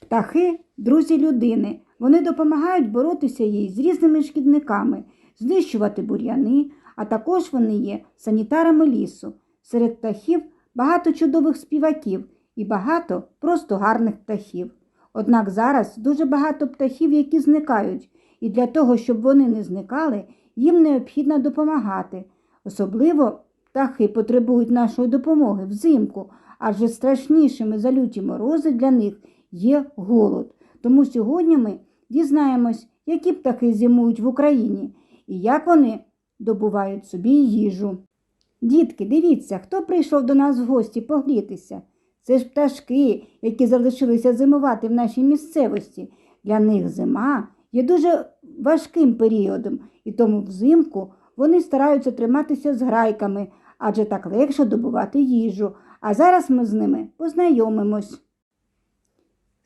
Птахи друзі людини. Вони допомагають боротися їй з різними шкідниками, знищувати бур'яни, а також вони є санітарами лісу. Серед птахів багато чудових співаків і багато просто гарних птахів. Однак зараз дуже багато птахів, які зникають, і для того, щоб вони не зникали, їм необхідно допомагати. Особливо птахи потребують нашої допомоги взимку, адже страшнішими за люті морози для них є голод. Тому сьогодні ми дізнаємось, які птахи зимують в Україні і як вони добувають собі їжу. Дітки, дивіться, хто прийшов до нас в гості погрітися. Це ж пташки, які залишилися зимувати в нашій місцевості. Для них зима є дуже важким періодом, і тому взимку вони стараються триматися з грайками, адже так легше добувати їжу. А зараз ми з ними познайомимось.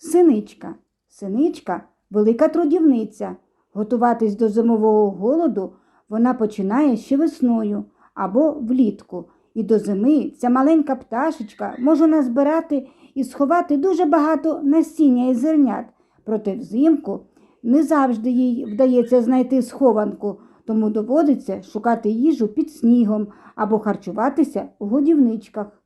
Синичка. Синичка велика трудівниця. Готуватись до зимового голоду вона починає ще весною або влітку. І до зими ця маленька пташечка може назбирати і сховати дуже багато насіння і зернят. Проте взимку не завжди їй вдається знайти схованку, тому доводиться шукати їжу під снігом або харчуватися у годівничках.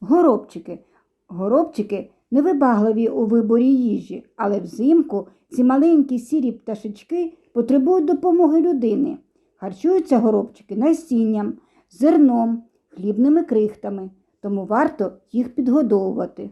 Горобчики. Горобчики невибагливі у виборі їжі, але взимку ці маленькі сірі пташечки потребують допомоги людини. Харчуються горобчики насінням, зерном, хлібними крихтами, тому варто їх підгодовувати.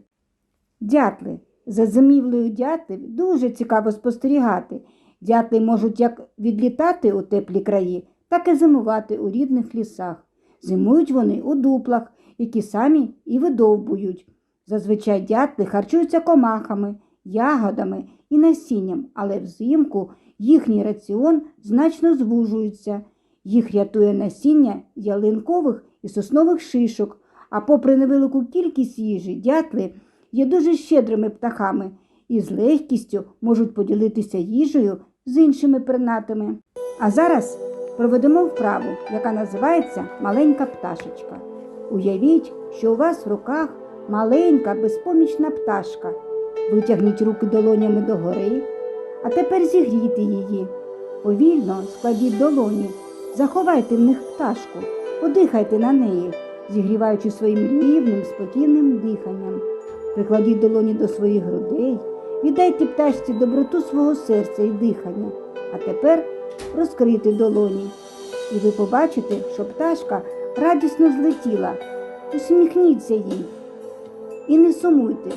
Дятли. За зимівлею дятлів дуже цікаво спостерігати. Дятли можуть як відлітати у теплі краї, так і зимувати у рідних лісах. Зимують вони у дуплах, які самі і видовбують. Зазвичай дятли харчуються комахами, ягодами і насінням, але взимку їхній раціон значно звужується. Їх рятує насіння ялинкових і соснових шишок, а попри невелику кількість їжі, дятли є дуже щедрими птахами і з легкістю можуть поділитися їжею з іншими пернатими. А зараз проведемо вправу, яка називається маленька пташечка. Уявіть, що у вас в руках маленька безпомічна пташка. Витягніть руки долонями догори, а тепер зігрійте її. Повільно складіть долоні, заховайте в них пташку, подихайте на неї, зігріваючи своїм рівним, спокійним диханням. Прикладіть долоні до своїх грудей, віддайте пташці доброту свого серця і дихання, а тепер розкрийте долоні. І ви побачите, що пташка радісно злетіла. Усміхніться їй. І не сумуйте,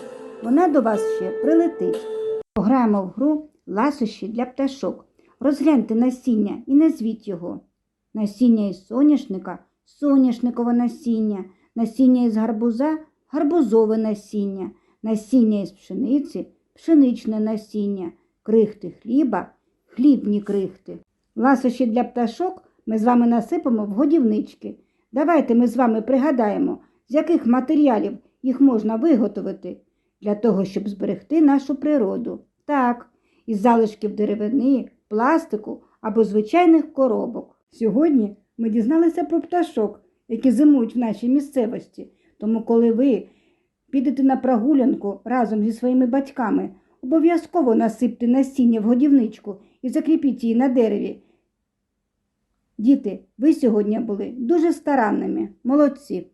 вона до вас ще прилетить. Пограємо в гру ласощі для пташок. Розгляньте насіння і назвіть його. Насіння із соняшника соняшникове насіння, насіння із гарбуза гарбузове насіння, насіння із пшениці пшеничне насіння, крихти хліба хлібні крихти. Ласощі для пташок ми з вами насипемо в годівнички. Давайте ми з вами пригадаємо, з яких матеріалів їх можна виготовити для того, щоб зберегти нашу природу. Так, із залишків деревини, пластику або звичайних коробок. Сьогодні ми дізналися про пташок, які зимують в нашій місцевості. Тому, коли ви підете на прогулянку разом зі своїми батьками, обов'язково насипте насіння в годівничку і закріпіть її на дереві. Діти, ви сьогодні були дуже старанними, молодці.